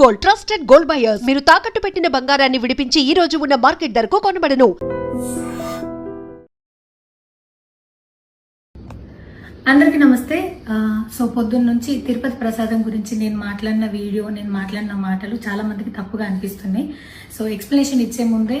Gold trusted gold buyers మీరు తాకట్టు పెట్టిన బంగారాన్ని విడిపించి ఈ రోజు ఉన్న మార్కెట్ ధరకు కొనబడను. అందరికీ నమస్తే. సో పొద్దున్న నుంచి తిరుపతి ప్రసాదం గురించి నేను మాట్లాడిన వీడియో నేను మాట్లాడిన మాటలు చాలా మందికి తప్పుగా అనిపిస్తున్నాయి. సో ఎక్స్ప్లెనేషన్ ఇచ్చే ముందే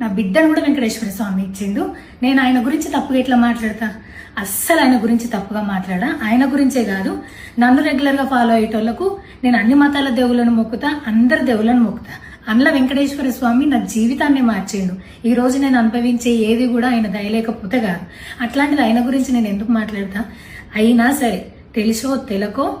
నా బిడ్డను కూడా వెంకటేశ్వర స్వామి ఇచ్చిండు. నేను ఆయన గురించి తప్పుగా ఎట్లా మాట్లాడతా? అస్సలు ఆయన గురించి తప్పుగా మాట్లాడా? ఆయన గురించే కాదు. నన్ను రెగ్యులర్గా ఫాలో అయ్యేటోళ్ళకు నేను అన్ని మతాల దేవులను మొక్కుతా అందరి దేవులను మొక్కుతా. అందులో వెంకటేశ్వర స్వామి నా జీవితాన్ని మార్చిండు ఈ రోజు నేను అనుభవించే ఏది కూడా ఆయన దయలేకపోతే కాదు. అట్లాంటిది ఆయన గురించి నేను ఎందుకు మాట్లాడతా? అయినా సరే తెలుసో తెలకో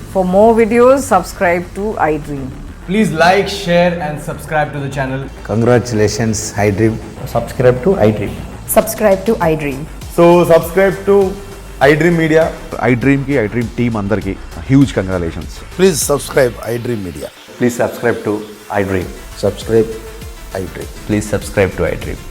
For more videos, subscribe to iDream. Please like, share, and subscribe to the channel. Congratulations, iDream. Subscribe to iDream. Subscribe to iDream. So, subscribe to iDream Media. iDream ki, iDream team andar ki. Huge congratulations. Please subscribe iDream Media. Please subscribe to iDream. Subscribe iDream. Please subscribe to iDream.